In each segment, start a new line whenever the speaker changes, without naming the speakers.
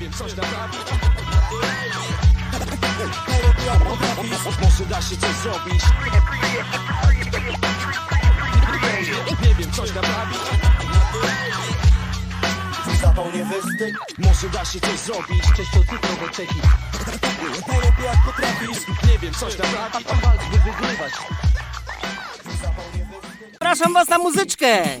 wiem, coś naprawić Może da. Się coś zrobić Nie wiem, coś naprawić
Zawał nie wystyk
Może da się coś zrobić.
Cześć to ty nowe czeki Najlepiej jak potrafisz.
Nie wiem, coś naprawić
Walcz by wygrywać Zawał nie wystyk
Zapraszam was na muzyczkę!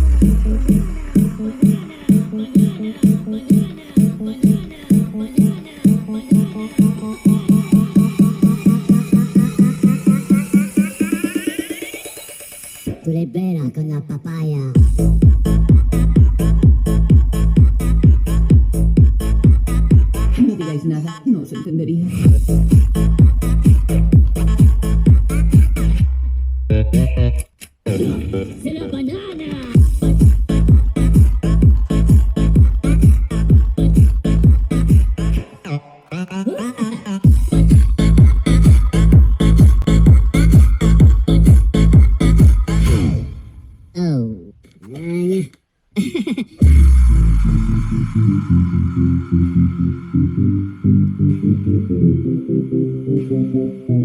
papaya.
No digáis nada, no os entendería.
Thank you.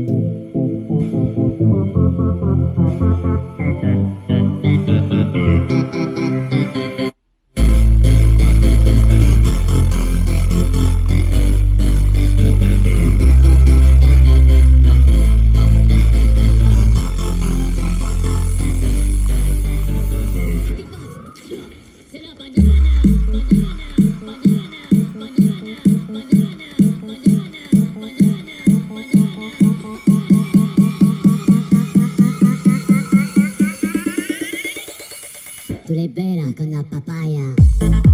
Papaya.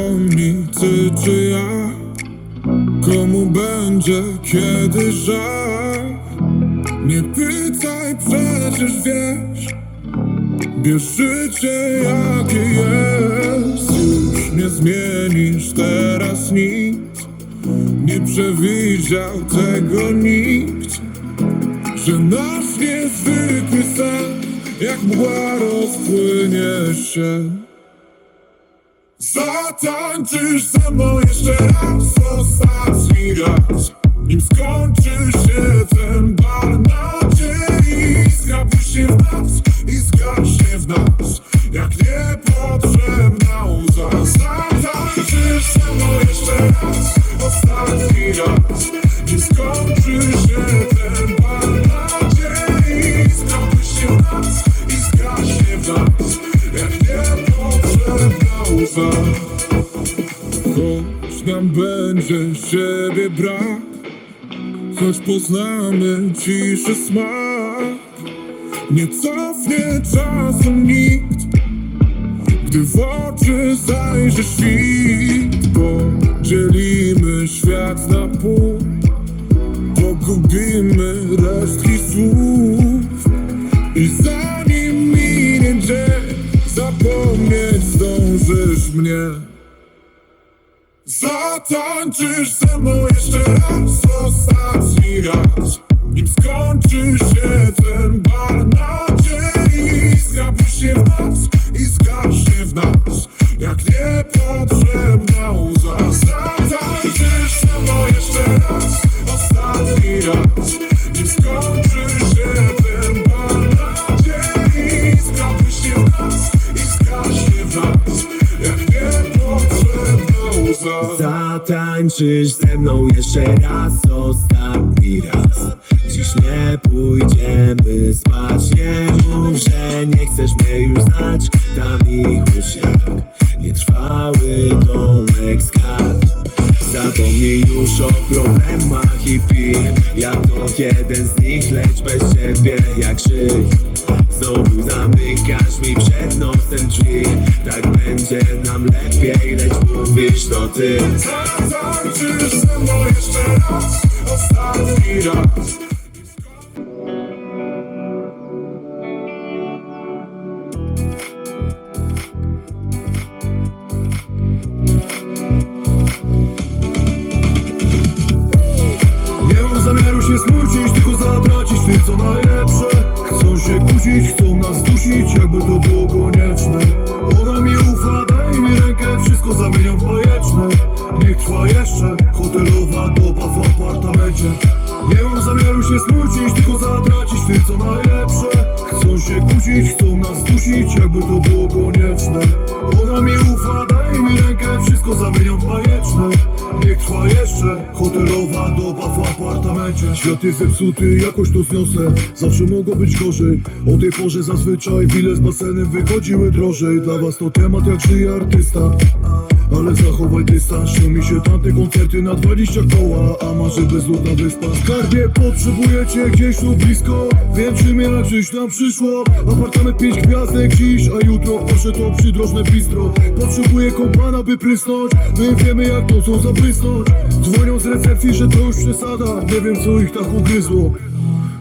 Zapomni ty czy ja? Komu będzie kiedy żal? Nie pytaj, przecież wiesz Bierz życie jakie jest Już nie zmienisz teraz nic Nie przewidział tego nikt Że nasz niezwykły sen Jak mgła rozpłynie się Zatańczysz ze mną jeszcze raz Ostatni raz Nim skończy się ten bal nadziei Iskra błyśnie w nas Choć nam będzie siebie brak. Choć poznamy ciszy smak. Nie cofnie czasem nikt Gdy w oczy zajrzy świt. Podzielimy świat na pół Pogubimy resztki słów Zatańczysz ze mną jeszcze raz Ostatni raz. Nim skończy się ten bal nadziei Zatańczysz ze mną jeszcze raz, ostatni raz.
Dziś nie pójdziemy spać Nie mów, że nie chcesz mnie już znać. Dam ich jak nietrwały domek z kart Zapomnij już o problemach i pij Ja to jeden z nich, lecz bez ciebie jak krzyk Znowu zamykasz mi przed nosem drzwi. Tak będzie nam lepiej, lecz mówisz to ty.
Zatańczysz ze mną jeszcze
Chcą się kłócić, chcą nas dusić, jakby to było konieczne. Ona mi ufa, daj mi rękę, wszystko zamieniam w bajeczne. Niech trwa jeszcze, hotelowa doba w apartamencie. Nie mam zamiaru się smucić, tylko zatracić tym co najlepsze. Chcą się kłócić, chcą nas dusić, jakby to było konieczne. Ona mi ufa, daj mi rękę, wszystko zamieniam w bajeczne. Niech trwa jeszcze, hotelowa doba w apartamencie Świat jest zepsuty, jakoś to zniosę. Zawsze mogło być gorzej. O tej porze zazwyczaj bile z basenem wychodziły drożej. Dla was to temat jak żyje artysta ale zachowaj dystans, mi się tamte koncerty na 20 koła A marzę bezludna wyspa Skarbie, potrzebujecie gdzieś tu blisko Wiem czym jak żyć nam przyszło. Apartament 5 gwiazdek dziś, a jutro proszę to przydrożne bistro. Potrzebuję kompana by prysnąć My wiemy jak to są zabłysnąć Dzwonią z recepcji, że to już przesada Nie wiem co ich tak ugryzło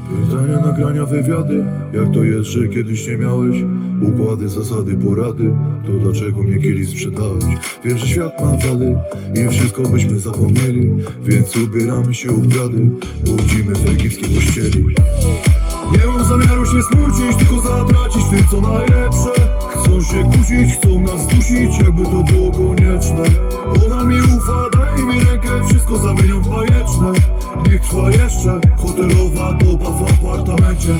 Pytania, nagrania, wywiady. Jak to jest, że kiedyś nie miałeś? Układy, zasady, porady. To dlaczego mnie kiedyś sprzedałeś? Wiem, że świat ma wady I wszystko byśmy zapomnieli. Więc ubieramy się u brady. Budzimy w egipskiej pościeli. Nie mam zamiaru się smucić, tylko zatracić tym co najlepsze. Chcą się kłócić, chcą nas dusić, jakby to było konieczne. Ona mi ufa, daj mi rękę, wszystko zamieniam w bajeczne Niech trwa jeszcze, hotelowa doba w apartamencie.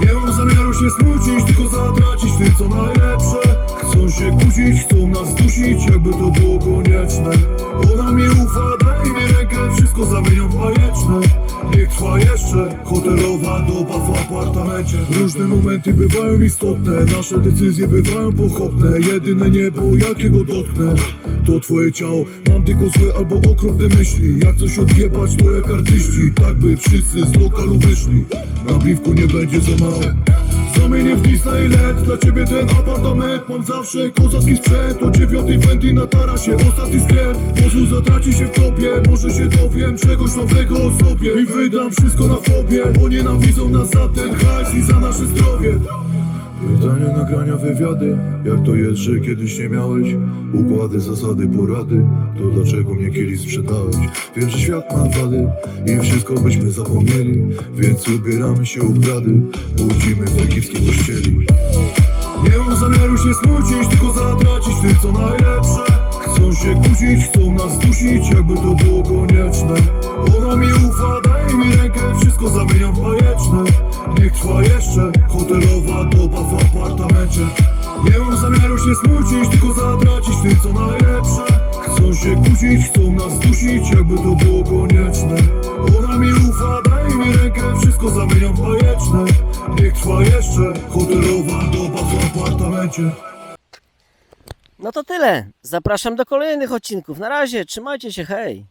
Nie mam zamiaru się smucić, tylko zatracić tym co najlepsze. Chcą się kłócić, chcą nas dusić, jakby to było konieczne. Ona mi ufa, daj mi rękę, wszystko zamieniam w bajeczne. Niech trwa jeszcze, hotelowa doba w apartamencie. Różne momenty bywają istotne, nasze decyzje bywają pochopne. Jedyne niebo, jakiego dotknę, to twoje ciało. Mam tylko złe albo okropne myśli. Jak coś odjebać, to jak artyści. Tak by wszyscy z lokalu wyszli. Na piwku nie będzie za mało. Zamienię w Disney i LED Dla ciebie ten apartament. Mam zawsze kozacki sprzęt. O dziewiątej wędli na tarasie. Ostatni skręt. Pozór zatraci się w tobie. Może się dowiem czegoś nowego o sobie. I wydam wszystko na fobie Bo nienawidzą nas za ten hajs i za nasze zdrowie Pytania, nagrania, wywiady. Jak to jest, że kiedyś nie miałeś? Układy, zasady, porady. To dlaczego mnie kiedyś sprzedałeś? Wiem, że świat ma wady I wszystko byśmy zapomnieli Więc ubieramy się u brady. Budzimy w egipskiej pościeli. Nie mam zamiaru się smucić Tylko zatracić tym co najlepsze. Chcą się kłócić, chcą nas dusić Jakby to było konieczne. Ona mi ufa, daj mi rękę Wszystko zamieniam w bajeczne Niech trwa jeszcze, hotelowa doba w apartamencie Nie mam zamiaru się smucić Tylko zatracić tym co najlepsze Chcą się kłócić, chcą nas dusić Jakby to było konieczne Ona mi ufa, daj mi rękę Wszystko zamieniam w bajeczne Niech trwa jeszcze, hotelowa doba w apartamencie
No to tyle. Zapraszam do kolejnych odcinków. Na razie, trzymajcie się, hej.